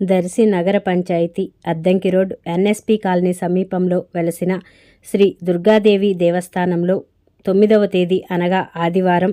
దర్శి నగర panchayat Addanki road NSP colony సమీపంలో వెలసిన శ్రీ దుర్గాదేవి దేవస్థానంలో తొమ్మిదవ తేదీ అనగా ఆదివారం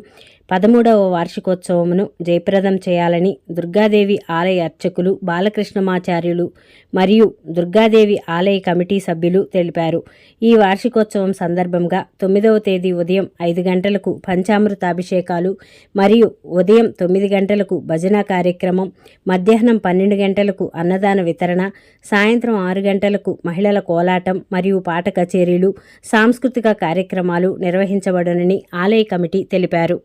పదమూడవ వార్షికోత్సవమును జయప్రదం చేయాలని దుర్గాదేవి ఆలయ అర్చకులు బాలకృష్ణమాచార్యులు మరియు దుర్గాదేవి ఆలయ కమిటీ సభ్యులు తెలిపారు. ఈ వార్షికోత్సవం సందర్భంగా తొమ్మిదవ తేదీ ఉదయం ఐదు గంటలకు పంచామృతాభిషేకాలు మరియు ఉదయం తొమ్మిది గంటలకు భజన కార్యక్రమం మధ్యాహ్నం పన్నెండు గంటలకు అన్నదాన వితరణ సాయంత్రం ఆరు గంటలకు మహిళల కోలాటం మరియు పాట కచేరీలు సాంస్కృతిక కార్యక్రమాలు నిర్వహించబడునని ఆలయ కమిటీ తెలిపారు.